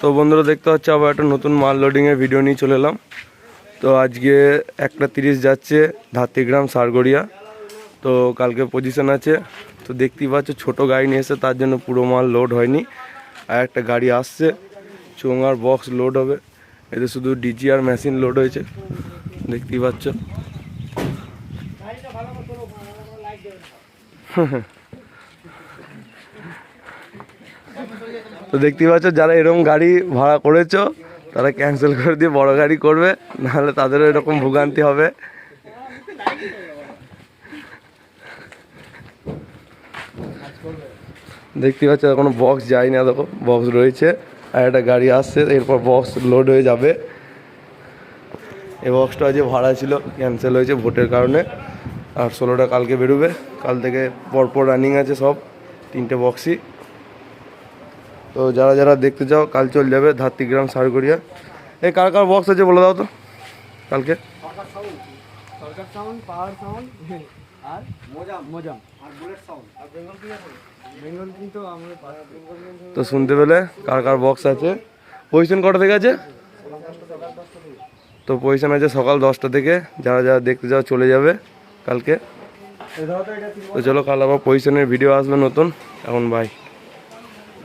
তো বন্ধুরা দেখতে পাচ্ছ আবার একটা নতুন মাল লোডিংয়ের ভিডিও নিয়ে চলে এলাম। তো আজকে একটা তিরিশ যাচ্ছে ধাত্রিগ্রাম সারগড়িয়া। তো কালকে পজিশন আছে। তো দেখতেই পাচ্ছ ছোটো গাড়ি নিয়ে এসে তার জন্য পুরো মাল লোড হয়নি। আর একটা গাড়ি আসছে চোঙার বক্স লোড হবে। এতে শুধু ডিজি আর মেশিন লোড হয়েছে। দেখতেই পাচ্ছ। তো দেখতেই পাচ্ছ, যারা এরকম গাড়ি ভাড়া করেছ, তারা ক্যান্সেল করে দিয়ে বড় গাড়ি করবে, নাহলে তাদেরও এরকম ভোগান্তি হবে। দেখতে পাচ্ছ কোনো বক্স যায়নি না দেখো বক্স রয়েছে। আর একটা গাড়ি আসছে, এরপর বক্স লোড হয়ে যাবে। এই বক্সটা যে ভাড়া ছিল ক্যান্সেল হয়েছে ভোটের কারণে। আর ষোলোটা কালকে বেরোবে, কাল থেকে পরপর রানিং আছে সব, তিনটে বক্সই তো যারা যারা দেখতে চাও কাল চল যাবে ধাত্রিগ্রাম সারগড়িয়া। এই কার কার বক্স আছে বলে দাও তো কালকে। সরকার সাউন্ড পাওয়ার সাউন্ড আর মোজাম। মোজাম। আর বুলেট সাউন্ড আর বেঙ্গল কি আছে? বেঙ্গল কিন্তু আমরা বেঙ্গল তো শুনতে পেলে কার কার বক্স আছে। পজিশন কটা থেকে আছে? তো পজিশন আছে সকাল দশটা থেকে। যারা যারা দেখতে যাও চলে যাবে কালকে। তো চলো কাল আবার পজিশনের ভিডিও আসবে নতুন। এখন বাই